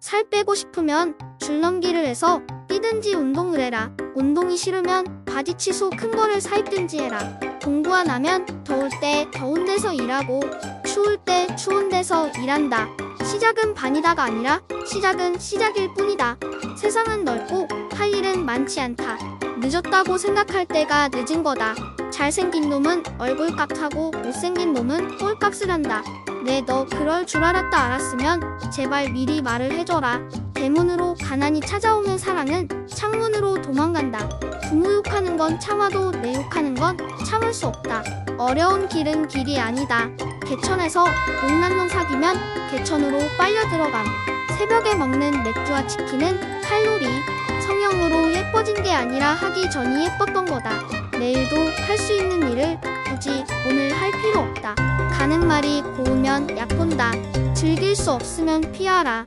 살 빼고 싶으면 줄넘기를 해서 뛰든지 운동을 해라. 운동이 싫으면 바지 치소 큰 거를 사 입든지 해라. 공부 안 하면 더울 때 더운 데서 일하고 추울 때 추운 데서 일한다. 시작은 반이다가 아니라 시작은 시작일 뿐이다. 세상은 넓고 할 일은 많지 않다. 늦었다고 생각할 때가 늦은 거다. 잘생긴 놈은 얼굴값하고 못생긴 놈은 꼴값을 한다. 네, 너 그럴 줄 알았다 알았으면 제발 미리 말을 해줘라. 대문으로 가난이 찾아오는 사랑은 창문으로 도망간다. 부모 욕하는 건 참아도 내 욕하는 건 참을 수 없다. 어려운 길은 길이 아니다. 개천에서 못난 놈 사귀면 개천으로 빨려 들어감. 새벽에 먹는 맥주와 치킨은 칼로리, 예뻐진 게 아니라 하기 전이 예뻤던 거다. 내일도 할 수 있는 일을 굳이 오늘 할 필요 없다. 가는 말이 고우면 약 본다. 즐길 수 없으면 피하라.